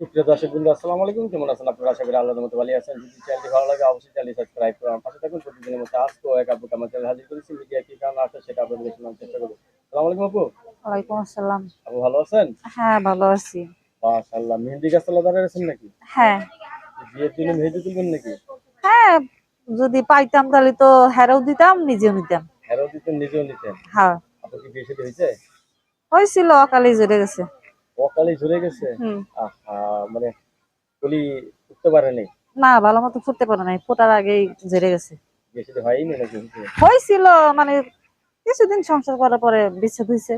সুপ্রিয় দর্শক বন্ধু আসসালামু আলাইকুম। কেমন আছেন আপনারা? আশা করি আল্লাহর মতো ভালো আছেন। যদি চ্যানেলটি ভালো লাগে অবশ্যই চ্যানেলটি সাবস্ক্রাইব করুন আমার পাশে থাকুন। প্রতিদিনের মতো আজকেও এক আপু আমার চ্যানেল হাজির করেছি। মিডিয়া কি কারণ আছে সেটা আপনাদের শোনার চেষ্টা করব। আসসালামু আলাইকুম আপু। ওয়ালাইকুম আসসালাম। আপু ভালো আছেন? হ্যাঁ ভালো আছি। মাশাআল্লাহ। মেহেন্দি গাছ তলা দাঁড়িয়ে আছেন নাকি? হ্যাঁ। বিয়ের তুলবেন নাকি? হ্যাঁ যদি পাইতাম তাহলে তো হেরাও দিতাম নিজেও নিতাম। হেরাও দিতেন নিজেও নিতেন? হ্যাঁ। আপু কি বিয়ে হয়েছে হয়েছিল অকালে জড়ে গেছে। অকালে ঝরে গেছে? আহা মানে বলি উঠতে পারেনি না ভালো মতো ফুটতে পারে নাই। ফোটার আগেই জেরে গেছে। সাথে হয়নি নাকি হয়েছে? হয়েছিল মানে কিছুদিন সংসার করার পরে বিচ্ছেদ হয়েছে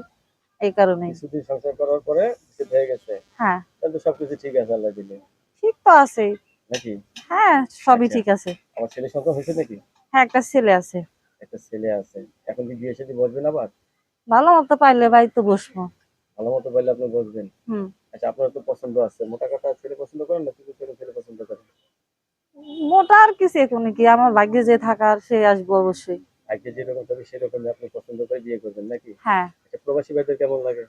এই কারণে কিছুদিন সংসার করার পরে বিচ্ছেদ হয়ে গেছে? হ্যাঁ। তাহলে সবকিছু ঠিক আছে আল্লাহ দিলে। ঠিক তো আছে নাকি? হ্যাঁ সবই আচ্ছা। ঠিক আছে। আমার ছেলে সংখ্যা হয়েছে নাকি? হ্যাঁ একটা ছেলে আছে। একটা ছেলে আছে। এখন কি বিয়ে সাথে বসবেন আবার? ভালো মতো পাইলে ভাই তো বসবো। ভালো মতো বললে আপনি বসবেন। আচ্ছা আপনার তো পছন্দ আছে। মোটা কাটা ছেলে পছন্দ করেন না কিছু ছেলে ছেলে পছন্দ করেন? মোটা আর কিছু এখন কি? আমার ভাগ্যে যে থাকার সে আসব অবশ্যই। আজকে যেরকম তবে সেরকমই আপনি পছন্দ করে বিয়ে করবেন নাকি? হ্যাঁ। আচ্ছা প্রবাসী ভাইদের কেমন লাগে?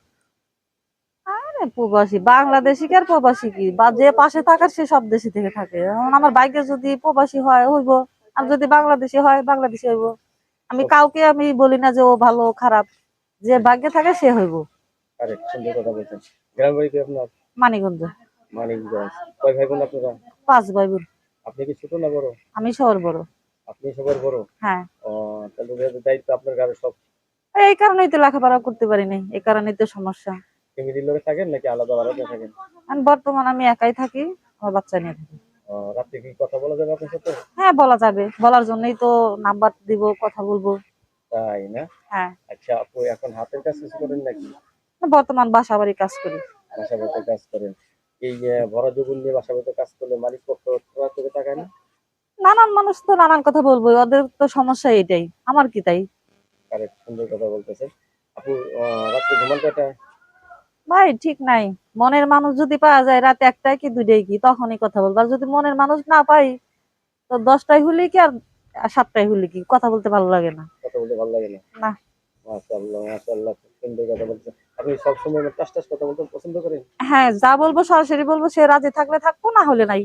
আরে প্রবাসী বাংলাদেশি কি আর প্রবাসী কি? বা যে পাশে থাকার সে সব দেশে থেকে থাকে। আমার বাইকে যদি প্রবাসী হয় হইব। আর যদি বাংলাদেশি হয় বাংলাদেশি হইব। আমি কাউকে আমি বলি না যে ও ভালো খারাপ। যে ভাগ্যে থাকে সে হইব। আরে সুন্দর কথা বলছেন। গ্রাম বাড়ি কি আপনার? মানিগঞ্জ মানিকগঞ্জ। কয় ভাই বোন আপনারা? পাঁচ ভাই বোন আপনি কি ছোট না বড়? আমি শহর বড়। আপনি সবার বড়? হ্যাঁ। ও তাহলে ওদের দায়িত্ব আপনার ঘরে সব। এই কারণেই তো লেখাপড়া করতে পারি নাই এই কারণেই তো সমস্যা। ফ্যামিলির লোকে থাকেন নাকি আলাদা আলাদা থাকেন? আমি বর্তমান আমি একাই থাকি আমার বাচ্চা নিয়ে থাকি। কি কথা বলা যাবে আপনার সাথে? হ্যাঁ বলা যাবে। বলার জন্যই তো নাম্বার দিব কথা বলব। তাই না? হ্যাঁ। আচ্ছা আপু এখন হাতের কাজ কিছু করেন নাকি? বর্তমান বাসা বাড়ি কাজ করি। বাসা বাড়িতে কাজ করেন। এই ভরা জগুন নিয়ে বাসা বাড়িতে কাজ করলে মালিক পক্ষ তাকায় না? নানান মানুষ তো নানান কথা বলব ওদের তো সমস্যা এটাই। আমার কি তাই? কারেক্ট সুন্দর কথা বলতেছেন। আপু রাত্রে ঘুমান কয়টা ভাই ঠিক নাই। মনের মানুষ যদি পাওয়া যায় রাতে একটাই কি দুইটাই কি? তখনই কথা বলব। আর যদি মনের মানুষ না পাই তো দশটায় হলে কি আর সাতটায় হলে কি? কথা বলতে ভালো লাগে না। কথা বলতে ভালো লাগে না। না। মাশাআল্লাহ মাশাআল্লাহ খুব সুন্দর কথা বলছেন। আপনি সবসময় টাস টাস কথা বলতে পছন্দ করেন? হ্যাঁ যা বলব সরাসরি বলব সে রাজি থাকলে থাকব না হলে নাই।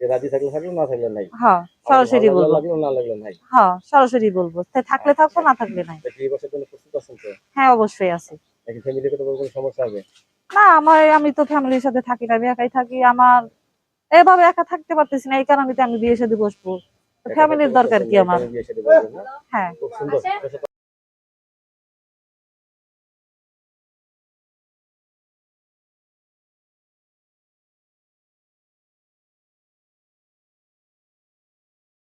যে রাজি থাকলে থাকল না থাকলে নাই। হ্যাঁ সরাসরি বলব। লাগল না লাগল নাই। হ্যাঁ সরাসরি বলব সে থাকলে থাকব না থাকলে নাই। তা বছর জন্য প্রস্তুত আছেন তো? হ্যাঁ অবশ্যই আছে। নাকি কথা সমস্যা হবে? না আমার আমি তো ফ্যামিলির সাথে থাকি না আমি একাই থাকি। আমার এভাবে একা থাকতে পারতেছি না এই কারণে আমি বিয়ে সাথে বসবো। ফ্যামিলির দরকার কি আমার? হ্যাঁ। খুব সুন্দর।